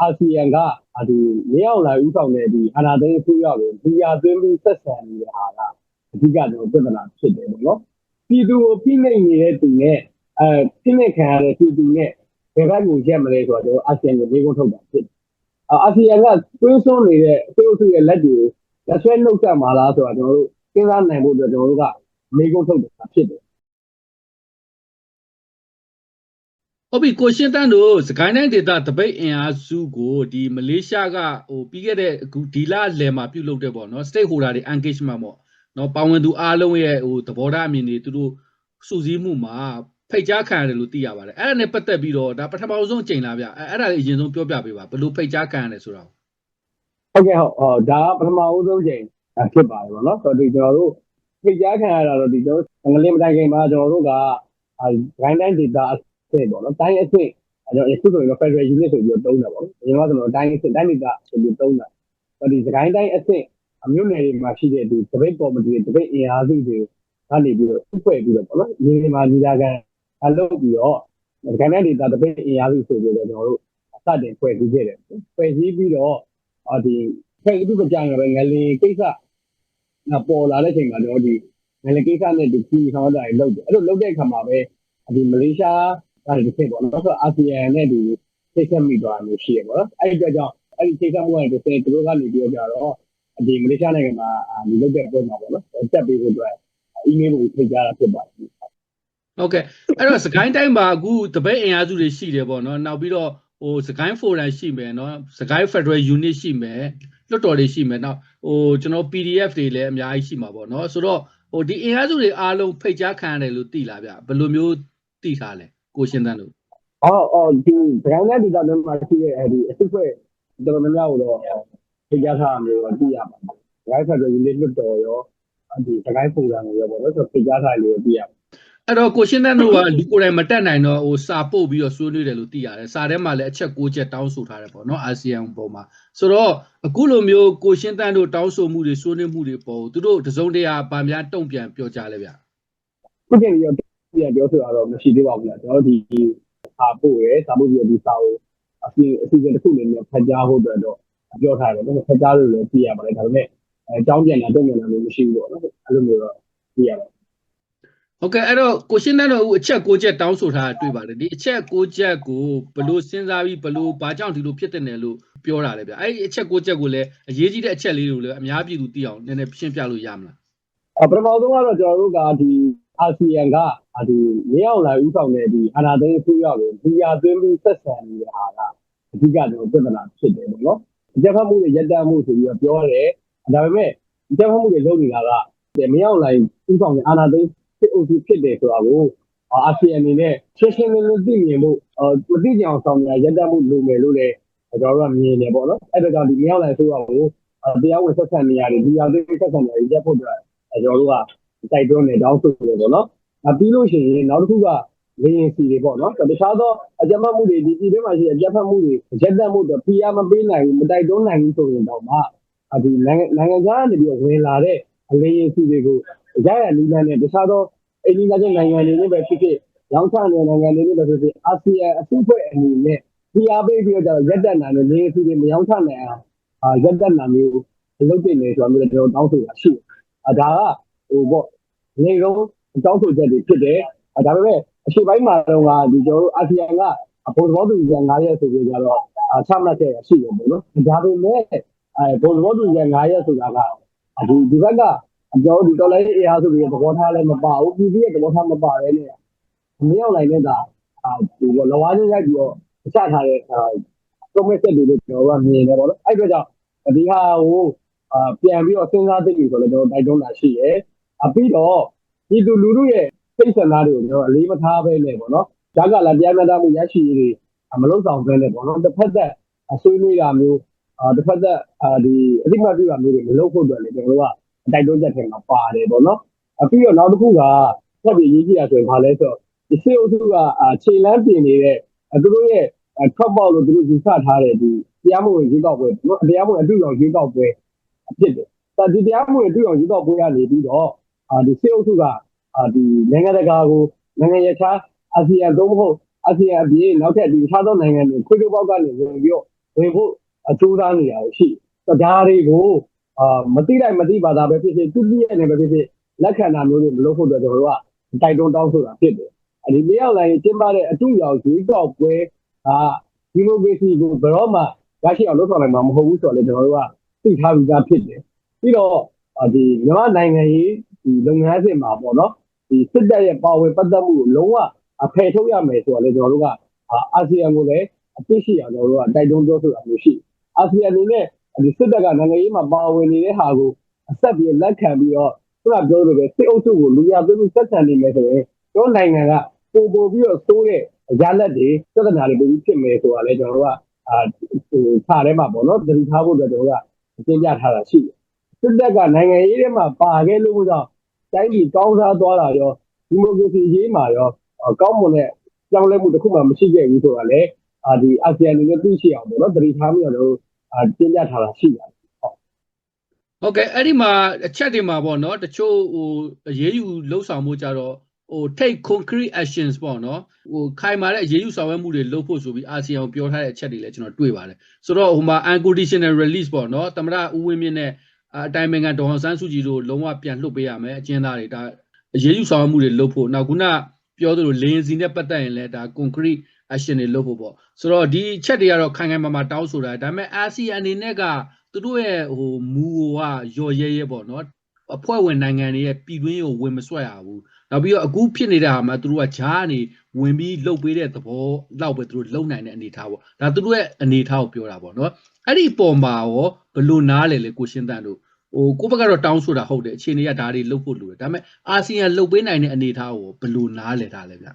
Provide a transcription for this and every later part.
အာဆီယံကဒီမြေအောင်လာဥဆောင်တဲ့ဒီအာဏာသိမ်းအစိုးရကိုဒီယာသွင်းပြီးဆက်ဆံနေတဲ့ဟာကအဓိကတော့ပြဿနာဖြစ်တယ်ပေါ့နော်ပြည်သူကိုဖိနှိပ်နေတဲ့သူနဲ့အဲဖိနှိပ်ခံရတဲ့ပြည်သူနဲ့ဘယ်ဘက်ကိုရက်မလဲဆိုတော့အာဆီယံကိုလေးကုန်းထုတ်တာဖြစ်တယ်အာဆီယံကတွင်းစွန်းနေတဲ့အစိုးရရဲ့လက်တွေကိုလက်ဆွဲနှုတ်ဆက်မှာလားဆိုတော့ကျွန်တော်တို့စဉ်းစားနိုင်ဖို့အတွက်ကျွန်တော်တို့ကလေးကုန်းထုတ်တာဖြစ်တယ် ဟုတ်ပြီကိုရှင်းတန်းတို့စကိုင်းတိုင်းဒေသတပိတ်အင်အားစုကိုဒီမလေးရှားကဟိုပြီးခဲ့တဲ့အခုဒီလလယ်မှာပြုတ်လုပ်တဲ့ပေါ့နော် stakeholder တွေ engagement ပေါ့နော်ပါဝင်သူအားလုံးရဲ့ဟိုသဘောထားအမြင်တွေသူတို့စုစည်းမှုမှာဖိတ်ကြားခံရတယ်လို့သိရပါတယ်အဲ့ဒါနဲ့ပတ်သက်ပြီးတော့ဒါပထမဆုံးအချိန်လားဗျအဲ့အဲ့ဒါလေးအရင်ဆုံးပြောပြပေးပါဘယ်လိုဖိတ်ကြားခံရတယ်ဆိုတာကိုဟုတ်ကဲ့ဟုတ်ဟောဒါကပထမဦးဆုံးချိန်ဖြစ်ပါတယ်ဗောနော်ဆိုတော့ဒီကျွန်တော်တို့ဖိတ်ကြားခံရတာတော့ဒီကျွန်တော်ငလင်းမတိုင်ခင်မှာကျွန်တော်တို့ကအဲဂိုင်းတိုင်းဒေတာအဆ င့်ပေါ့နော်တိုင်းအဆင့်အဲတော့အခုဆိုရင် Federal Unit ဆိုပြီးတော့တုံးတာပေါ့နော်ဒီမှာကျွန်တော်တိုင်းအဆင့်တိုင်းဒေတာဆိုပြီးတုံးတာဆိုတော့ဒီဂိုင်းတိုင်းအဆင့်အမျိုးနယ်တွေမှာရှိတဲ့ဒီ debate committee တွေ debate အင်အားစုတွေကနေပြီးတော့ဥပ္ပယ်ပြီးတော့ပေါ့နော်ညီညီမှာညီလာခံအလုပ်ပြီးတော့ဂိုင်းတိုင်းဒေတာ debate အင်အားစုဆိုပြီးတော့ကျွန်တော်တို့စတင်ဖွဲ့စည်းခဲ့တယ်ဖွဲ့စည်းပြီးတော့အော်ဒီဖိတ်သူကကြံရပဲငလင်ကိစ္စကပေါ်လာတဲ့ချိန်မှာတော့ဒီငလင်ကိစ္စနဲ့ဒီခီဆောင်တာတွေလုပ်တယ်အဲ့လိုလုပ်တဲ့အခါမှာပဲဒီမလေးရှား ကဒီဖြစ်ပေါ့နော်ဆိုတော့အာဆီယံနဲ့ဒီသိဆက်မိသွားမျိုးရှိရပေါ့နော်အဲ့ဒီအတွက်ကြောင့်အဲ့ဒီသိဆက်မှုကဒီသူတို့ကနေပြောကြတော့ဒီမလေးရှားနိုင်ငံမှာဒီလုပ်တဲ့ပွဲမှာပေါ့နော်တက်ပေးဖို့အတွက်အီးမေးလ်ကိုဖိတ်ကြားတာဖြစ်ပါတယ်ဟုတ်ကဲ့အဲ့တော့စကိုင်းတိုင်းမှာအခုတပိတ်အင်အားစုတွေရှိတယ်ပေါ့နော်နောက်ပြီးတော့ဟိုစကိုင်းဖိုရမ်ရှိမယ်နော်စကိုင်း Federal Unit ရှိမယ်လွှတ်တော်တွေရှိမယ်နောက်ဟိုကျွန်တော် PDF တွေလည်းအများကြီးရှိမှာပေါ့နော်ဆိုတော့ဟိုဒီအင်အားစုတွေအားလုံးဖိတ်ကြားခံရတယ်လို့သိလားဗျဘယ်လိုမျိုးသိထားလဲ ကိုရှင်းတန်းတို့အော်အော်ဒီဒရိုင်းနဲ့ဒီတာတွေမှာရှိတဲ့အဲဒီအစစ်ဖွဲ့တော်တော်များများကိုတော့ဖိတ်ကြားထားမျိုးတော့သိရပါမယ်။ဒရိုင်းဖက်ဒရယ်ယူနစ်လွတ်တော်ရောဒီဒရိုင်းပုံစံကိုရောပေါ့နော်ဆိုဖိတ်ကြားထားလို့သိရပါအဲ့တော့ကိုရှင်းတန်းတို့ကလူကိုယ်တိုင်မတက်နိုင်တော့ဟိုစာပို့ပြီးတော့ဆွေးနွေးတယ်လို့သိရတယ်စာထဲမှာလည်းအချက်၉ချက်တောင်းဆိုထားတယ်ပေါ့နော်အာဆီယံပုံမှာဆိုတော့အခုလိုမျိုးကိုရှင်းတန်းတို့တောင်းဆိုမှုတွေဆွေးနွေးမှုတွေပေါ်သူတို့တစုံတရာဗာများတုံ့ပြန်ပြောကြလဲဗျ။ခုချိန်ရော ပြန်ပြောဆိုတာတော့မရှိသေးပါဘူးလား။ကျွန်တော်ဒီစာပို့ရယ်စာပို့ပြီးဒီစာကိုအစီအစီအစဉ်တစ်ခုအနေနဲ့ဖတ်ကြားဖို့အတွက်တော့ပြောထားတယ်နော်ဖတ်ကြားလို့လည်းသိရပါတယ်ဒါပေမဲ့အဲအကြောင်းပြန်တာတုံ့ပြန်တာမျိုးမရှိဘူးပေါ့နော်အဲ့လိုမျိုးတော့သိရပါတယ်ဟုတ်ကဲ့အဲ့တော့ကိုရှင်းတန်းတို့အခုအချက်၉ချက်တောင်းဆိုထားတာတွေ့ပါတယ်ဒီအချက်၉ချက်ကိုဘယ်လို့စဉ်းစားပြီးဘယ်လို့ဘာကြောင့်ဒီလိုဖြစ်တဲ့နယ်လို့ပြောတာလဲဗျအဲ့ဒီအချက်၉ချက်ကိုလည်းအရေးကြီးတဲ့အချက်လေးတွေကိုလည်းအများပြည်သူသိအောင်နည်းနည်းရှင်းပြလို့ရမလားအပထမဆုံးကတော့ကျွန်တော်တို့ကဒီအာဆီယံက ဒီမြေအောင်လာဥဆောင်တဲ့ဒီအာဏာသိမ်းအစိုးရကိုဒီယာသွင်းပြီးဆက်ဆံနေတဲ့ဟာကအဓိကတော့ပြဿနာဖြစ်တယ်ပေါ့နော်။ကြက်ဖက်မှုတွေရက်တမှုဆိုပြီးတော့ပြောတယ်။ဒါပေမဲ့ကြက်ဖက်မှုတွေလုပ်နေတာကမြေအောင်လာဥဆောင်တဲ့အာဏာသိမ်းဖြစ်အုပ်စုဖြစ်တယ်ဆိုတာကိုအာဆီယံအနေနဲ့ရှင်းရှင်းလင်းလင်းသိမြင်ဖို့မသိကြအောင်ဆောင်ရရက်တမှုလုပ်မယ်လို့လည်းကျွန်တော်တို့ကမြင်နေပေါ့နော်။အဲ့ဒါကြောင့်ဒီမြေအောင်လာအစိုးရကိုတရားဝင်ဆက်ဆံနေရတယ်ဒီယာသွင်းဆက်ဆံနေရရက်ဖို့အတွက်ကျွန်တော်တို့ကတိုက်တွန်းနေတောင်းဆိုနေပေါ့နော်။အ ပြီးလို့ရှိရင်နောက်တစ်ခုကလေရင်စီတွေပေါ့နော်။တခြားသောအကြမ်းဖက်မှုတွေဒီပြည်တွင်းမှာရှိတဲ့အကြမ်းဖက်မှုတွေရက်တက်မှုတွေဖိအားမပေးနိုင်ဘူးမတိုက်တွန်းနိုင်ဘူးဆိုရင်တော့မှဒီနိုင်ငံနိုင်ငံခြားကနေပြီးဝင်လာတဲ့အလေရင်စီတွေကိုရရလူလန်းနဲ့တခြားသောအိန္ဒိယကျနိုင်ငံတွေနဲ့ပဲဖြစ်ဖြစ်ရောင်းချတဲ့နိုင်ငံတွေနဲ့ပဲဖြစ်ဖြစ်အာဆီယံအစုအဖွဲ့အနေနဲ့ဖိအားပေးပြီးတော့ရက်တက်နိုင်တဲ့လေရင်စီတွေမရောင်းချနိုင်အောင်အာရက်တက်နိုင်မျိုးလုပ်တင်နေဆိုတာမျိုးကျွန်တော်တောင်းဆိုတာရှိတယ်။အဲဒါကဟိုပေါ့နေတော့ အကြောင်းဆိုချက်တွေဖြစ်တယ်အဲဒါပေမဲ့အရှိပိုင်းမှာတော့ကဒီကျွန်တော်တို့အာဆီယံကဘုံသဘောတူညီချက်9ရက်ဆိုပြီးကြတော့အချမှတ်ခဲ့ရရှိတယ်ပေါ့နော်ဒါပေမဲ့အဲဘုံသဘောတူညီချက်9ရက်ဆိုတာကဒီဒီဘက်ကကျွန်တော်တို့ဒီတော်လိုင်းအေအားဆိုပြီးသဘောထားလည်းမပါဘူးပြည်ပြည်ရဲ့သဘောထားမပါပဲနဲ့မင်းအောင်လိုက်နေတာဒီလောဝါးချင်းရိုက်ပြီးတော့ချထားတဲ့ကွန်မက်ဆက်တွေလို့ကျွန်တော်ကမြင်နေပေါ့နော်အဲ့အတွက်ကြောင့်ဒီဟာကိုအာပြန်ပြီးတော့စဉ်းစားသိပြီဆိုတော့ကျွန်တော်တိုက်တွန်းတာရှိရဲအပြီးတော့ ဒီလူလူတို့ရဲ့စိတ်ဆန္ဒတွေကိုကျွန်တော်အလေးမထားပဲနဲ့ပေါ့နော်။ဒါကလည်းတရားမျှတမှုရရှိရေးတွေမလုံဆောင်ပဲနဲ့ပေါ့နော်။တစ်ဖက်သက်ဆွေးနွေးတာမျိုးအာတစ်ဖက်သက်အာဒီအတိမတ်ပြတာမျိုးတွေမလုပ်ဖို့အတွက်လည်းကျွန်တော်တို့ကအတိုက်တွန်းချက်ထဲမှာပါတယ်ပေါ့နော်။အပြီးတော့နောက်တစ်ခုကဆက်ပြီးရေးကြည့်ရဆိုရင်ဘာလဲဆိုတော့ဒီစေအုပ်စုကခြေလမ်းပြင်နေတဲ့သူတို့ရဲ့ထွက်ပေါက်လို့သူတို့ယူဆထားတဲ့ဒီတရားမဝင်ရေးကောက်ပွဲနော်တရားမဝင်အတူရောရေးကောက်ပွဲအဖြစ်တယ်။ဒါဒီတရားမဝင်အတူရောရေးကောက်ပွဲကနေပြီးတော့ အာဒီစေအုပ်စုကအာဒီနိုင်ငံတကာကိုနိုင်ငံရခြားအာဆီယံသို့မဟုတ်အာဆီယံအပြင်နောက်ထပ်ဒီအခြားသောနိုင်ငံတွေခွေးတို့ပေါက်ကနေဝင်ပြီးတော့ဝင်ဖို့အကျိုးသားနေရရှိတယ်ဒါတွေကိုအာမတိလိုက်မတိပါတာပဲဖြစ်ဖြစ်သူပြည့်နေပဲဖြစ်ဖြစ်လက်ခံတာမျိုးတွေမလုပ်ဖို့အတွက်ကျွန်တော်တို့ကတိုက်တွန်းတောင်းဆိုတာဖြစ်တယ်အဲဒီမြောက်လိုင်းကျင်းပတဲ့အတူရောက်ရွေးကောက်ပွဲကဒီမိုကရေစီကိုဘယ်တော့မှရရှိအောင်လုပ်ဆောင်နိုင်မှာမဟုတ်ဘူးဆိုတော့လေကျွန်တော်တို့ကသိထားပြီးသားဖြစ်တယ်ပြီးတော့ဒီမြန်မာနိုင်ငံရေး ဒီလုပ်ငန်းစဉ်မှာပေါ့နော်ဒီစစ်တပ်ရဲ့ပါဝင်ပတ်သက်မှုကိုလုံးဝအဖယ်ထုတ်ရမယ်ဆိုတော့လေကျွန်တော်တို့ကအာဆီယံကိုလည်းအသိရှိအောင်ကျွန်တော်တို့ကတိုက်တွန်းပြောဆိုတာမျိုးရှိအာဆီယံအနေနဲ့ဒီစစ်တပ်ကနိုင်ငံရေးမှာပါဝင်နေတဲ့ဟာကိုအဆက်ပြီးလက်ခံပြီးတော့ခုနပြောလိုပဲစစ်အုပ်စုကိုလူရသွေးမှုဆက်ဆံနေမယ်ဆိုရင်တို့နိုင်ငံကပို့ပို့ပြီးတော့စိုးတဲ့ရလက်တွေပြဿနာတွေပိုပြီးဖြစ်မယ်ဆိုတာလည်းကျွန်တော်တို့ကအာဟိုခြားထဲမှာပေါ့နော်တတိထားဖို့အတွက်ကျွန်တော်တို့ကပြင်ပြထားတာရှိတယ်စစ်တပ်ကနိုင်ငံရေးထဲမှာပါခဲ့လို့ကြောင့် တိုင်းပြည်ကောင်းစားသွားတာရောဒီမိုကရေစီရေးမှာရောကောင်းမွန်တဲ့ကြောင်းလဲမှုတစ်ခုမှမရှိခဲ့ဘူးဆိုတာလည်းအာဒီအာဆီယံအနေနဲ့သိရှိအောင်ပေါ့နော်တတိထားပြီးတော့အာပြင်ပြထားတာရှိပါတယ်ဟုတ်ကဲ့အဲ့ဒီမှာအချက်တွေမှာပေါ့နော်တချို့ဟိုအရေးယူလှုပ်ဆောင်မှုကြတော့ဟို take concrete actions ပေါ့နော်ဟိုခိုင်မာတဲ့အရေးယူဆောင်ရွက်မှုတွေလုပ်ဖို့ဆိုပြီးအာဆီယံပြောထားတဲ့အချက်တွေလည်းကျွန်တော်တွေ့ပါတယ်ဆိုတော့ဟိုမှာ unconditional release ပေါ့နော်သမရဦးဝင်းမြင့်နဲ့ အတိုင်ပင်ခံဒေါအောင်ဆန်းစုကြည်တို့လုံးဝပြန်လွှတ်ပေးရမယ်အကျဉ်းသားတွေဒါအရေးယူဆောင်ရွက်မှုတွေလုပ်ဖို့နောက်ခုနပြောသလိုလေရင်စီနဲ့ပတ်သက်ရင်လည်းဒါ concrete action တွေလုပ်ဖို့ပေါ့ဆိုတော့ဒီချက်တွေကတော့ခိုင်ခိုင်မာမာတောင်းဆိုတာဒါပေမဲ့အာဆီယံအနေနဲ့ကသူတို့ရဲ့ဟိုမူကရော်ရဲရဲပေါ့နော်အဖွဲ့ဝင်နိုင်ငံတွေရဲ့ပြည်တွင်းကိုဝင်မဆွဲရဘူးနောက်ပြီးတော့အခုဖြစ်နေတဲ့ဟာမှာသူတို့ကဂျားနေဝင်ပြီးလှုပ်ပေးတဲ့သဘောလောက်ပဲသူတို့လုံနိုင်တဲ့အနေထားပေါ့ဒါသူတို့ရဲ့အနေထားကိုပြောတာပေါ့နော်အဲ့ဒီပုံမှာရောဘလို့နားလေလေကိုရှင်းတန်တို့ ဟိုကိုဘက်ကတော့တောင်းဆိုတာဟုတ်တယ်အခြေအနေကဒါတွေလှုပ်ဖို့လိုတယ်ဒါပေမဲ့အာဆီယံလှုပ်ပေးနိုင်တဲ့အနေထားကိုဘလို့နားလေတာလဲဗျ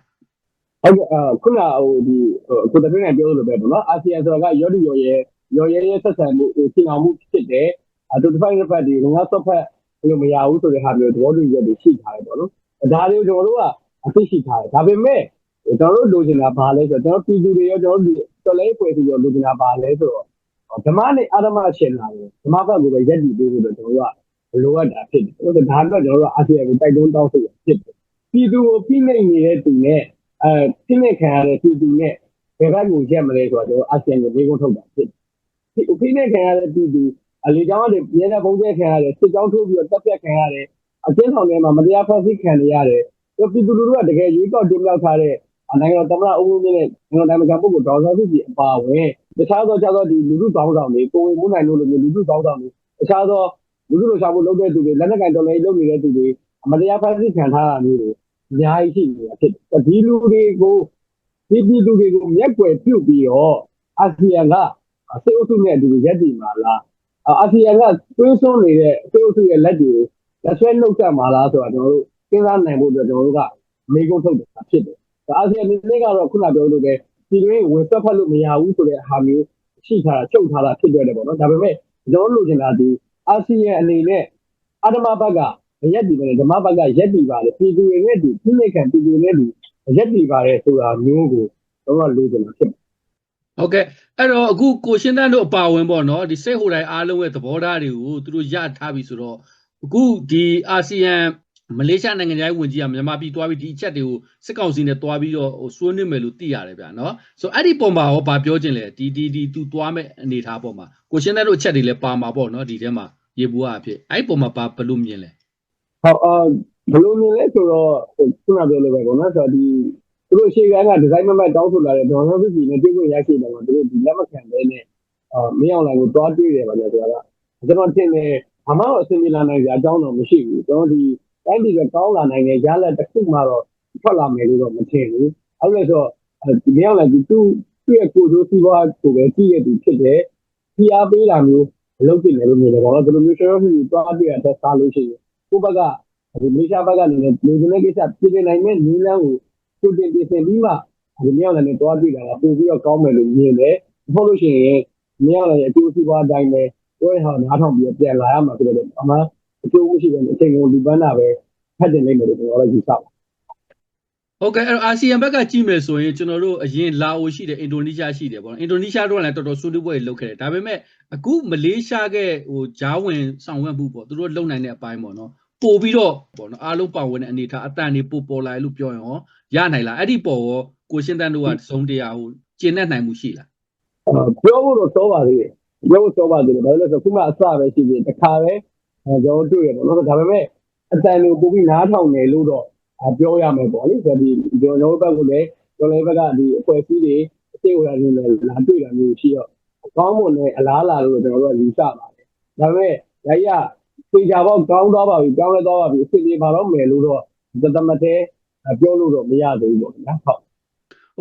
ဟုတ်ကဲ့ခုနဟိုဒီကိုတပင်းကပြောလို့ပဲပေါ့နော်အာဆီယံဆိုတာကရော့ဒီရော်ရဲရော်ရဲရဲဆက်ဆံမှုဟိုရှင်းအောင်မှုဖြစ်တယ်အတူတစ်ဖက်တစ်ဖက်ဒီငါဆက်ဖက်ဘယ်လိုမရဘူးဆိုတဲ့ဟာမျိုးသဘောတူရက်တွေရှိထားတယ်ပေါ့နော်ဒါတွေကိုကျွန်တော်တို့ကအသိရှိထားတယ်ဒါပေမဲ့ကျွန်တော်တို့လိုချင်တာဘာလဲဆိုတော့ကျွန်တော်ပြည်သူတွေရောကျွန်တော်တို့တော်လေးပွဲသူရောလိုချင်တာဘာလဲဆိုတော့ ဓမ္မနဲ့အာရမရှင်လာတယ်ဓမ္မဘက်ကိုပဲရက်တည်ပေးဖို့တော့ကျွန်တော်တို့ကလိုအပ်တာဖြစ်တယ်အဲ့ဒါဒါတော့ကျွန်တော်တို့အာဆီယံကိုတိုက်တွန်းတောင်းဆိုရဖြစ်တယ်ပြည်သူကိုဖိနှိပ်နေတဲ့သူနဲ့အဲဖိနှိပ်ခံရတဲ့ပြည်သူနဲ့ဘယ်ဘက်ကိုရက်မလဲဆိုတော့ကျွန်တော်အာဆီယံကိုလေးကုန်းထုတ်တာဖြစ်တယ်ဖိနှိပ်ခံရတဲ့ပြည်သူအလေကြောင်းတွေပြည်တဲ့ပုံကျဲခံရတယ်စစ်ကြောင်းထိုးပြီးတော့တပ်ဖြတ်ခံရတယ်အကျဉ်းဆောင်ထဲမှာမတရားဖန်ဆီးခံရရတယ်ပြည်သူလူထုကတကယ်ရွေးကောက်တင်မြောက်ထားတဲ့နိုင်ငံတော်သမ္မတဦးဝင်းမြင့်နဲ့နိုင်ငံတော်တိုင်းမှာပုဂ္ဂိုလ်ဒေါ်ဆောင်စုကြည်အပါအဝင် တခြားသောခြားသောဒီလူထုကောင်းဆောင်တွေကိုဝင်မှုနိုင်လို့လို့လူထုကောင်းဆောင်တွေတခြားသောလူထုလိုချမှုလုပ်တဲ့သူတွေလက်နက်ကင်တော်လေးလုပ်နေတဲ့သူတွေမတရားဖန်ဆီးခံထားတာမျိုးတွေအများကြီးရှိနေတာဖြစ်တယ်ဒီလူတွေကိုဒီပြည်သူတွေကိုမျက်ွယ်ပြုတ်ပြီးတော့အာဆီယံကစေအုပ်စုနဲ့အတူရက်တည်မှာလားအာဆီယံကတွင်းဆုံးနေတဲ့စေအုပ်စုရဲ့လက်တွေကိုလက်ဆွဲနှုတ်ဆက်မှာလားဆိုတာကျွန်တော်တို့စဉ်းစားနိုင်ဖို့အတွက်ကျွန်တော်တို့ကမေးခွန်းထုတ်တာဖြစ်တယ်။အာဆီယံအနေနဲ့ကတော့ခုနပြောလို့ပဲ ပြည်တွင်းဝင်ဆက်ဖက်လို့မရဘူးဆိုတဲ့ဟာမျိုးရှိထားတာချုပ်ထားတာဖြစ်တွေ့တယ်ပေါ့နော်။ဒါပေမဲ့ကျွန်တော်တို့လိုချင်တာဒီအာဆီယံအနေနဲ့အဓမ္မဘက်ကရက်တည်ပါတယ်ဓမ္မဘက်ကရက်တည်ပါတယ်ပြည်သူတွေနဲ့ဒီပြည်နယ်ခံပြည်သူတွေနဲ့ဒီရက်တည်ပါတယ်ဆိုတာမျိုးကိုတော့လိုချင်တာဖြစ်တယ်ဟုတ်ကဲ့အဲ့တော့အခုကိုရှင်းတန်းတို့အပါဝင်ပေါ့နော်ဒီစိတ်ဟိုတိုင်းအားလုံးရဲ့သဘောထားတွေကိုသူတို့ရထားပြီဆိုတော့အခုဒီအာဆီယံ မလေးရှားနိုင်ငံသားဝင်ကြီးကမြန်မာပြည်သွားပြီးဒီအချက်တွေကိုစစ်ကောင်စီနဲ့သွားပြီးတော့ဟိုဆွေးနွေးမယ်လို့သိရတယ်ဗျာနော်ဆိုအဲ့ဒီပုံမှာရောဗာပြောခြင်းလဲဒီဒီဒီသူသွားမဲ့အနေထားပုံမှာကိုရှင်းတဲ့တို့အချက်တွေလည်းပါမှာပေါ့နော်ဒီထဲမှာရေဘူးအဖြစ်အဲ့ဒီပုံမှာဘာဘလို့မြင်လဲဟုတ်အာဘလို့မြင်လဲဆိုတော့ခုနပြောလိုပဲပေါ့နော်ဆိုတော့ဒီသူတို့ရှေ့ကန်းကဒီဇိုင်းမမတ်တောင်းဆိုလာတဲ့ဒေါ်လာစုစီနဲ့တွေ့ခွင့်ရရှိတယ်မှာသူတို့ဒီလက်မခံတဲ့နဲ့အာမင်းအောင်လိုင်ကိုတွားတွေ့တယ်ပါလေဆိုတာကကျွန်တော်ထင်တယ်ဘာမှအဆင်ပြေလာနိုင်ကြအကြောင်းတော့မရှိဘူးကျွန်တော်ဒီ တိုင်းပြည်ကကောင်းလာနိုင်တဲ့ရလဒ်တစ်ခုမှတော့ထွက်လာမယ်လို့တော့မထင်ဘူးအဲ့လိုဆိုဒီမြောက်လည်းဒီသူ့သူ့ရဲ့ကိုယ်တို့စီးပွားကိုပဲကြည့်ရတူဖြစ်တယ်ပြအားပေးတာမျိုးမလုပ်ဖြစ်တယ်လို့မြင်တယ်ပေါ့နော်ဒီလိုမျိုး share ဖြစ်ပြီးတွားပြရတဲ့စားလို့ရှိရင်ကိုယ့်ဘက်ကဒီမေရှားဘက်ကနေလည်းလူတွေကိစ္စပြည်နေနိုင်မဲ့နီးလန်းကိုသူတင်ပြင်ဆင်ပြီးမှဒီမြောက်လည်းတွားပြတာပို့ပြီးတော့ကောင်းမယ်လို့မြင်တယ်မဟုတ်လို့ရှိရင်မြောက်လည်းအကျိုးစီးပွားအတိုင်းပဲတို့ရဲ့ဟာနားထောင်ပြီးပြန်လာရမှာဆိုတော့အမှန် အကျိုးမရှိတဲ့အချိန်ကိုလူပန်းတာပဲဖတ်တင်နိုင်မယ်လို့ကျွန်တော်လည်းယူဆပါဟုတ်ကဲ့အဲ့တော့အာဆီယံဘက်ကကြည့်မယ်ဆိုရင်ကျွန်တော်တို့အရင်လာအိုရှိတယ်အင်ဒိုနီးရှားရှိတယ်ပေါ့နော်အင်ဒိုနီးရှားတို့ကလည်းတော်တော်ဆူတူပွဲလုပ်ခဲ့တယ်ဒါပေမဲ့အခုမလေးရှားကဟိုဂျားဝင်ဆောင်ရွက်မှုပေါ့သူတို့လုံနိုင်တဲ့အပိုင်းပေါ့နော်ပို့ပြီးတော့ပေါ့နော်အားလုံးပါဝင်တဲ့အနေထားအတန်နေပို့ပေါ်လာလို့ပြောရင်ရောရနိုင်လားအဲ့ဒီပေါ်ရောကိုရှင်းတန်းတို့ကသုံးတရားဟိုကျင့်တတ်နိုင်မှုရှိလားပြောဖို့တော့စောပါသေးတယ်ပြောဖို့စောပါသေးတယ်ဘာလို့လဲဆိုတော့ခုမှအစပဲရှိသေးတယ်တစ်ခါပဲအဲ ကျွန်တော်တွေ့ရပေါ့နော်ဒါပေမဲ့အတန်ကိုပို့ပြီးနားထောင်နေလို့တော့ပြောရမယ်ပေါ့လေဆိုတော့ဒီကျွန်တော်တို့ဘက်ကလည်းကျွန်တော်လည်းဘက်ကဒီအဖွဲ့အစည်းတွေအသိအဝါတွေနဲ့လာတွေ့တာမျိုးရှိတော့အကောင်းမွန်တဲ့အလားလာလို့ကျွန်တော်တို့ကယူဆပါတယ်ဒါပေမဲ့ရရသိကြပေါ့ကောင်းသွားပါပြီကောင်းလဲသွားပါပြီအစ်လေးပါတော့မယ်လို့တော့သတ္တမတဲ့ပြောလို့တော့မရသေးဘူးပေါ့နော်ဟုတ်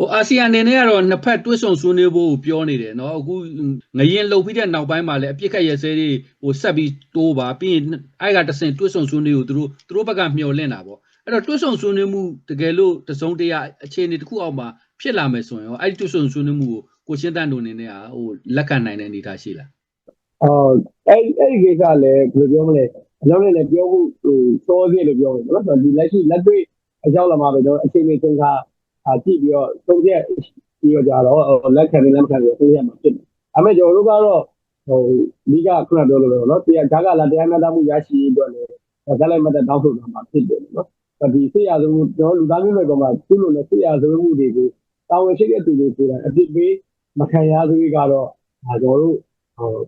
ဟိုအာဆီယံအနေနဲ့ကတော့နှစ်ဖက်တွဲဆုံဆွေးနွေးဖို့ပြောနေတယ်เนาะအခုငရင်လှုပ်ပြီးတဲ့နောက်ပိုင်းမှာလည်းအပြစ်ခတ်ရဲစဲတွေဟိုဆက်ပြီးတိုးပါပြီးရင်အဲ့ကတဆင့်တွဲဆုံဆွေးနွေးကိုသူတို့သူတို့ဘက်ကမျှော်လင့်တာပေါ့အဲ့တော့တွဲဆုံဆွေးနွေးမှုတကယ်လို့တစုံတရာအခြေအနေတစ်ခုအောက်မှာဖြစ်လာမယ်ဆိုရင်ရောအဲ့ဒီတွဲဆုံဆွေးနွေးမှုကိုကိုရှင်းတန်းတို့အနေနဲ့ဟိုလက်ခံနိုင်တဲ့အနေအထားရှိလား အော်အဲ့အဲ့ဒီကိစ္စလည်းဘယ်လိုပြောမလဲအလုံးနဲ့လည်းပြောဖို့ဟိုစောသေးလို့ပြောမယ်နော်ဆိုတော့ဒီလက်ရှိလက်တွေ့အကြောင်းလာမှာပဲကျွန်တော်အချိန်လေးစဉ်းစား အာကြည့်ပြီးတော့သုံးချက်ပြီးတော့ကြတော့လက်ခံနေလက်မခံနေသုံးချက်မှာဖြစ်တယ်။အမေကျွန်တော်တို့ကတော့ဟိုမိကခုနပြောလို့လို့နော်တရားဓာတ်ကလာတရားမျှတမှုရရှိရေးအတွက်လည်းဒါလည်းမတ်တောင်းဆိုတာမှာဖြစ်တယ်နော်။ဒီဆေးရဆုံးကျွန်တော်လူသားမျိုးတွေပေါ်မှာသူ့လိုနဲ့ဆေးရဆုံးမှုတွေကိုတာဝန်ရှိတဲ့သူတွေဆိုတာအပြစ်ပေးမခံရသေးကတော့ဒါကျွန်တော်တို့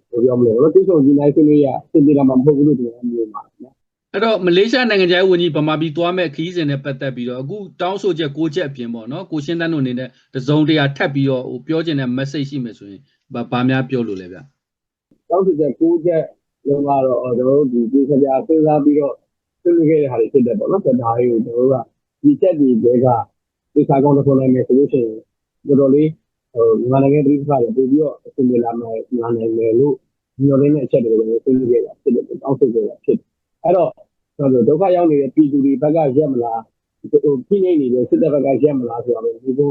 ဟိုပြောမလို့တော့တိကျကြီးနိုင်ဆွေးနွေးရအစ်ပြေလာမှာမဟုတ်ဘူးလို့ကျွန်တော်မျိုးပါနော် အဲ့တော့မလေးရှားနိုင်ငံခြားရေးဝန်ကြီးဗမာပြည်သွားမဲ့ခရီးစဉ်နဲ့ပတ်သက်ပြီးတော့အခုတောင်းဆိုချက်၉ချက်အပြင်ပေါ့နော်ကိုရှင်းတန်းတို့အနေနဲ့တစုံတရာထပ်ပြီးတော့ဟိုပြောချင်တဲ့ message ရှိမယ်ဆိုရင်ဗဗာများပြောလို့လဲဗျတောင်းဆိုချက်၉ချက်လုံးကတော့ကျွန်တော်တို့ဒီဒီစပြစဉ်းစားပြီးတော့ဆွေးနွေးခဲ့တဲ့ဟာတွေဖြစ်တယ်ပေါ့နော်ဒါဒါတွေကိုကျွန်တော်တို့ကဒီချက်ဒီတွေကဒီစာကောင်းတစ်ခုနိုင်မယ်ဆိုလို့ရှိရင်တော်တော်လေးဟိုမြန်မာနိုင်ငံပြည်ပကလည်းပို့ပြီးတော့အဆင်ပြေလာမယ်နားနိုင်မယ်လို့ညွှန်လင်းတဲ့အချက်တွေကိုလည်းဆွေးနွေးခဲ့တာဖြစ်တယ်တောင်းဆိုခဲ့တာဖြစ်တယ် အဲ့တော့ကျွန်တော်တို့ဒုက္ခရောက်နေတဲ့ပြည်သူတွေဘက်ကရက်မလားဟိုဖိနေနေတဲ့စစ်တပ်ဘက်ကရက်မလားဆိုတာပဲဒီကု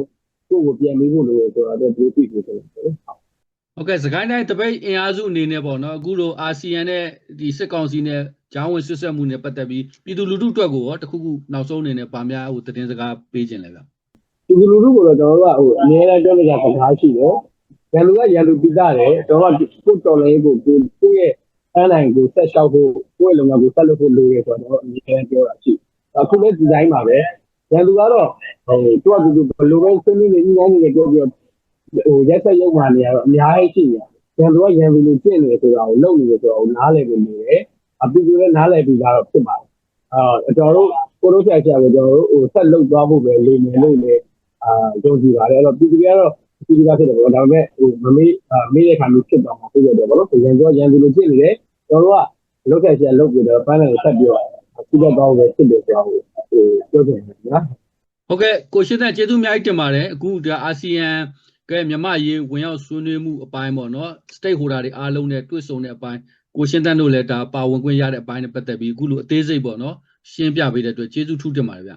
ကိုကိုပြန်ပြီးဖို့လို့ဆိုတော့ဒီပြည်ပြည်ဆိုတယ်ဟုတ်ကဲ့စကိုင်းတိုင်းတပိတ်အင်အားစုအနေနဲ့ပေါ့နော်အခုလိုအာဆီယံနဲ့ဒီစစ်ကောင်စီနဲ့ဂျောင်းဝင်ဆွဆက်မှုနဲ့ပတ်သက်ပြီးပြည်သူလူထုအတွက်ကိုရောတခုခုနောက်ဆုံးအနေနဲ့ဗာများဟိုသတင်းစကားပေးခြင်းလဲဗျဒီလူလူကိုတော့ကျွန်တော်တို့ကဟိုအများအားပြောနေကြစကားရှိတယ်။ရန်လူကရန်လူပြီးသားတယ်။ကျွန်တော်ကကိုတော်လေးကိုကိုကိုရဲ့ အနိုင်ကိုဆက်လျှောက်ဖို့ကိုယ့်ရဲ့လုံငန်းကိုဆက်လုပ်ဖို့လိုတယ်ဆိုတော့အများအားပြောတာရှိ။အခုလည်းဒီတိုင်းပါပဲ။ရန်လူကတော့ဟိုသူကသူဘလိုပဲဆွေးနွေးနေညနေနေပြောပြီးဟိုရက်ဆက်ရုံမှနေရတော့အများကြီးရှိတယ်။ရန်လူကရန်လူကိုကျင့်နေဆိုတာကိုလုပ်နေတယ်ဆိုတာကိုနားလည်ဖို့လိုတယ်။အပီကူလည်းနားလည်ပြီးသားတော့ဖြစ်ပါတယ်။အာကျွန်တော်တို့ကိုတို့ဆရာဆရာကိုကျွန်တော်တို့ဟိုဆက်လုပ်သွားဖို့ပဲလိုမယ်လို့လည်းအာယုံကြည်ပါတယ်အဲ့တော့ပြည်သူတွေကတော့ ပြည်သူကဖြစ်တယ်ပေါ့ဒါပေမဲ့ဟိုမမေးမေးတဲ့ခါမျိုးဖြစ်သွားမှာဖြစ်ရတယ်ပေါ့နော်ရန်ကြောရန်သူလိုဖြစ်နေတယ်ကျွန်တော်တို့ကလောက်ခဲ့ချင်လောက်ပြီးတော့ပန်းတယ်ဆက်ပြီးတော့ပြည်သက်ကောင်းပဲဖြစ်တယ်ဆိုတော့ဟိုပြောချင်တယ်နော်ဟုတ်ကဲ့ကိုရှင်းတန်းကျေးဇူးအများကြီးတင်ပါတယ်အခုဒါအာဆီယံကဲမြန်မာရေးဝင်ရောက်ဆွေးနွေးမှုအပိုင်းပေါ့နော် stakeholder တွေအားလုံးနဲ့တွေ့ဆုံတဲ့အပိုင်းကိုရှင်းတန်းတို့လည်းဒါပါဝင်ခွင့်ရတဲ့အပိုင်းနဲ့ပတ်သက်ပြီးအခုလိုအသေးစိတ်ပေါ့နော်ရှင်းပြပေးတဲ့အတွက်ကျေးဇူးထူးတင်ပါတယ်ဗျ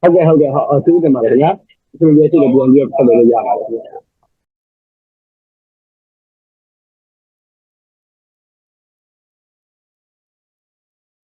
ဟုတ်ကဲ့ဟုတ်ကဲ့ဟုတ်သူတင်ပါတယ်ခင်ဗျာ သူရဲ့ရှိတယ်ပြန်ပြီးတော့ဆက်လို့ရပါတယ်